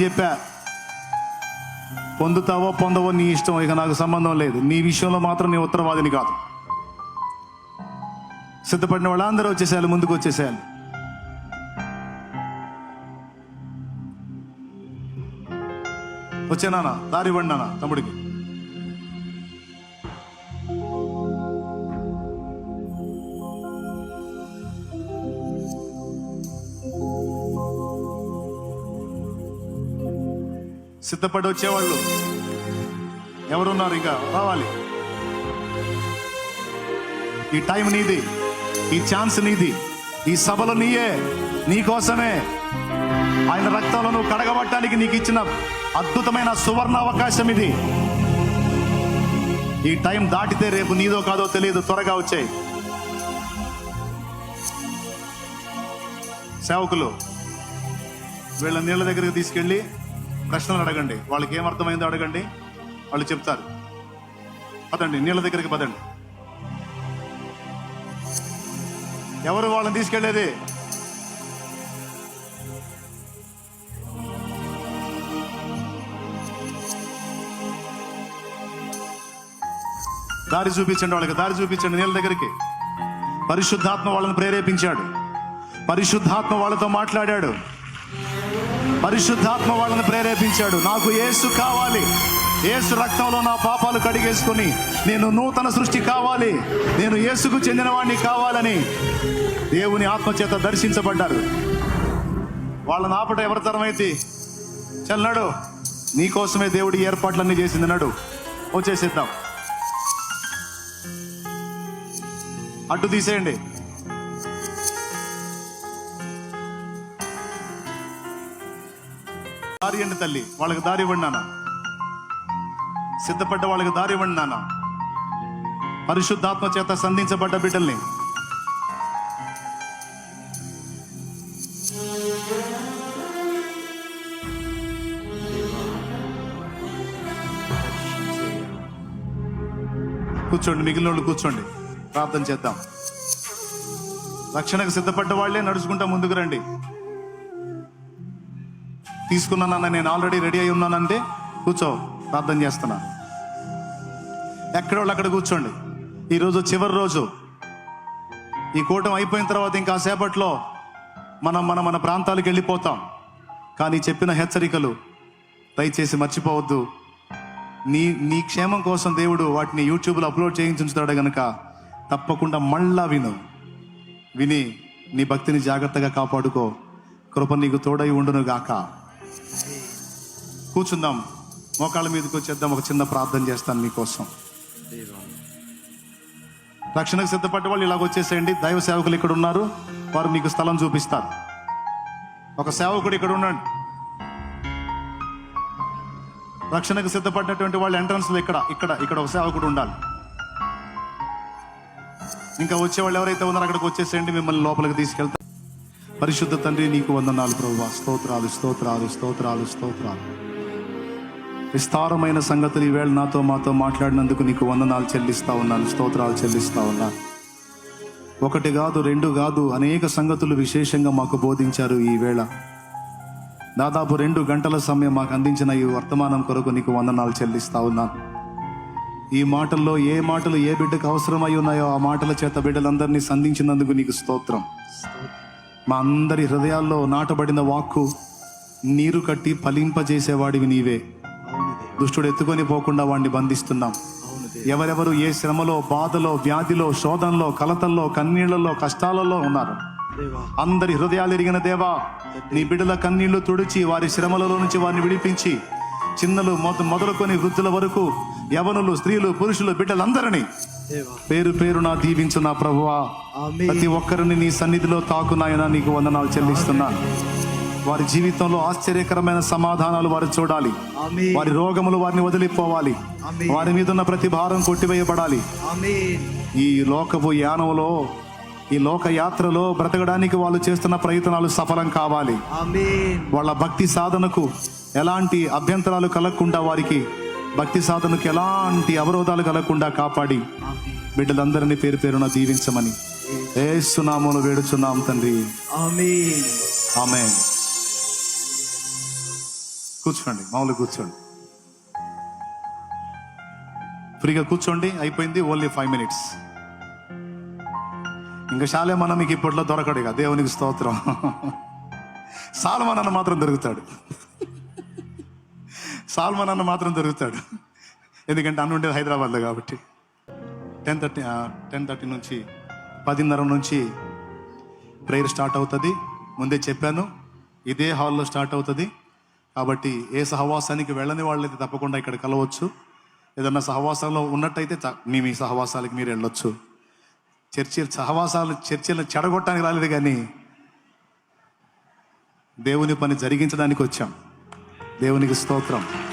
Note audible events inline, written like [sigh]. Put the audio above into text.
చెప్పా. పొందుతావో పొందవో నీ ఇష్టం. ఇక నాకు సంబంధం లేదు. నీ విషయంలో మాత్రం నీ ఉత్తరవాదిని కాదు. సిద్ధపడిన వాళ్ళందరూ వచ్చేసేయాలి ముందుకు వచ్చేసేయాలి. వచ్చేనానా దారి ఇవ్వండి నాన్న తమ్ముడికి. సిద్ధపడి వచ్చేవాళ్ళు ఎవరున్నారు ఇంకా? రావాలి. ఈ టైం నీది ఈ ఛాన్స్ నీది ఈ సభలు నీయే నీకోసమే ఆయన రక్తంలో నువ్వు కడగబట్టడానికి నీకు ఇచ్చిన అద్భుతమైన సువర్ణ అవకాశం ఇది. ఈ టైం దాటితే రేపు నీదో కాదో తెలియదు త్వరగా వచ్చాయి. సేవకులు వీళ్ళ నీళ్ళ దగ్గరికి తీసుకెళ్ళి ప్రశ్నలు అడగండి. వాళ్ళకి ఏం అర్థమైందో అడగండి. వాళ్ళు చెప్తారు. పదండి నీళ్ళ దగ్గరికి పదండి. ఎవరు వాళ్ళని తీసుకెళ్ళేది దారి చూపించండి వాళ్ళకి దారి చూపించండి నీళ్ళ దగ్గరికి. పరిశుద్ధాత్మ వాళ్ళని ప్రేరేపించాడు. పరిశుద్ధాత్మ వాళ్ళతో మాట్లాడాడు. పరిశుద్ధాత్మ వాళ్ళని ప్రేరేపించాడు. నాకు యేసు కావాలి. ఏసు రక్తంలో నా పాపాలు కడిగేసుకొని నేను నూతన సృష్టి కావాలి. నేను ఏసుకు చెందినవాడిని కావాలని దేవుని ఆత్మచేత దర్శించబడ్డారు. వాళ్ళని ఆపట ఎవరి తరమైతే నీకోసమే దేవుడి ఏర్పాట్లన్నీ చేసింది. నడు. వచ్చేసేద్దాం. అడ్డు తీసేయండి. దారి తల్లి? వాళ్ళకి దారి ఇవ్వండి నాన్న. సిద్ధపడ్డ వాళ్ళకి దారి ఇవ్వండి నాన్న. పరిశుద్ధాత్మ చేత సంధించబడ్డ బిడ్డల్ని. కూర్చోండి మిగిలిన వాళ్ళు కూర్చోండి. ప్రార్థన చేద్దాం. రక్షణకు సిద్ధపడ్డ వాళ్ళే నడుచుకుంటా ముందుకు రండి. తీసుకున్నానన్న నేను ఆల్రెడీ రెడీ అయి ఉన్నానంటే కూర్చో ప్రార్థన చేస్తున్నా. ఎక్కడోళ్ళు అక్కడ కూర్చోండి. ఈరోజు చివరి రోజు. ఈ కూటం అయిపోయిన తర్వాత ఇంకా సేపట్లో మనం మన మన ప్రాంతాలకు వెళ్ళిపోతాం. కానీ చెప్పిన హెచ్చరికలు దయచేసి మర్చిపోవద్దు. నీ నీ క్షేమం కోసం దేవుడు వాటిని యూట్యూబ్లో అప్లోడ్ చేయించుతాడు గనక తప్పకుండా మళ్ళా విను. విని నీ భక్తిని జాగ్రత్తగా కాపాడుకో. కృప నీకు తోడై ఉండునుగాక. కూర్చుందాం. మోకాళ్ళ మీదకి వచ్చేద్దాం. ఒక చిన్న ప్రార్థన చేస్తాను మీకోసం. రక్షణకు సిద్ధపడ్డ వాళ్ళు ఇలాగ వచ్చేసేయండి. దైవ సేవకులు ఇక్కడ ఉన్నారు. వారు మీకు స్థలం చూపిస్తారు. ఒక సేవకుడు ఇక్కడ ఉన్నాడు రక్షణకు సిద్ధపడినటువంటి వాళ్ళు ఎంట్రన్స్లో ఇక్కడ ఇక్కడ ఇక్కడ ఒక సేవకుడు ఉండాలి. ఇంకా వచ్చే వాళ్ళు ఎవరైతే ఉన్నారో అక్కడికి వచ్చేసేయండి. మిమ్మల్ని లోపలికి తీసుకెళ్తాం పరిశుద్ధ తండ్రి నీకు వందనాలు ప్రభు స్తోత్రాలు స్తోత్రాలు స్తోత్రాలు స్తోత్రాలు. విస్తారమైన సంగతులు ఈవేళ నాతో మాతో మాట్లాడినందుకు నీకు వందనాలు చెల్లిస్తా ఉన్నాను స్తోత్రాలు చెల్లిస్తా ఉన్నాను ఒకటి కాదు రెండు కాదు అనేక సంగతులు విశేషంగా మాకు బోధించారు ఈ వేళ దాదాపు రెండు గంటల సమయం మాకు అందించిన ఈ వర్తమానం కొరకు నీకు వందనాలు చెల్లిస్తా ఉన్నాను ఈ మాటల్లో ఏ మాటలు ఏ బిడ్డకు అవసరమై ఉన్నాయో ఆ మాటల చేత బిడ్డలందరినీ సంధించినందుకు నీకు స్తోత్రం. మా అందరి హృదయాల్లో నాటబడిన వాక్కు నీరు కట్టి ఫలింపజేసేవాడివి నీవే. దుష్టుడు ఎత్తుకొని పోకుండా వాడిని బంధిస్తున్నాం. ఎవరెవరు ఏ శ్రమలో బాధలో వ్యాధిలో శోధనలో కలతల్లో కన్నీళ్ళలో కష్టాలలో ఉన్నారు. అందరి హృదయాలు ఎరిగిన దేవా నీ బిడ్డల కన్నీళ్ళు తుడిచి వారి శ్రమలలో నుంచి వారిని విడిపించి చిన్నలు మొదలుకొని వృద్ధుల వరకు యవనులు స్త్రీలు పురుషులు బిడ్డలందరినీ పేరు పేరు నా దీవించు నా ప్రభువా ప్రతి ఒక్కరిని నీ సన్నిధిలో తాకునాయన నీకు వందనాలు చెల్లిస్తున్నాను వారి జీవితంలో ఆశ్చర్యకరమైన సమాధానాలు వారు చూడాలి. వారి రోగములు వారిని వదిలిపోవాలి. వారి మీద ఉన్న ప్రతి భారం కొట్టివేయబడాలి ఈ లోకపు యానంలో ఈ లోక యాత్రలో బ్రతకడానికి వాళ్ళు చేస్తున్న ప్రయత్నాలు సఫలం కావాలి. వాళ్ళ భక్తి సాధనకు ఎలాంటి అభ్యంతరాలు కలగకుండా వారికి భక్తి సాధనకు ఎలాంటి అవరోధాలు కలగకుండా కాపాడి బిడ్డలందరినీ పేరు పేరున దీవించమని ఏసునామములు వేడుచున్నాం తండ్రి. ఆమె కూర్చోండి మామూలుగా కూర్చోండి. ఫ్రీగా కూర్చోండి అయిపోయింది ఓన్లీ ఫైవ్ మినిట్స్. ఇంకా శాలే మనం మీకు ఇప్పట్లో దొరకడు ఇక దేవునికి స్తోత్రం. [laughs] సాల్మన్ అన్న మాత్రం దొరుకుతాడు. సాల్మన్ అన్న మాత్రం దొరుకుతాడు. ఎందుకంటే అన్న ఉండేది హైదరాబాద్లో కాబట్టి. టెన్ థర్టీ టెన్ థర్టీ నుంచి పదిన్నర నుంచి ప్రేయర్ స్టార్ట్ అవుతుంది. ముందే చెప్పాను ఇదే హాల్లో స్టార్ట్ అవుతుంది. కాబట్టి ఏ సహవాసానికి వెళ్ళని వాళ్ళైతే తప్పకుండా ఇక్కడ కలవచ్చు. ఏదన్నా సహవాసంలో ఉన్నట్టయితే మీ మీ సహవాసాలకి మీరు వెళ్ళొచ్చు. చర్చి సహవాసాలు చర్చిలను చెడగొట్టడానికి రాలేదు కానీ దేవుని పని జరిగించడానికి వచ్చాం. దేవునికి స్తోత్రం.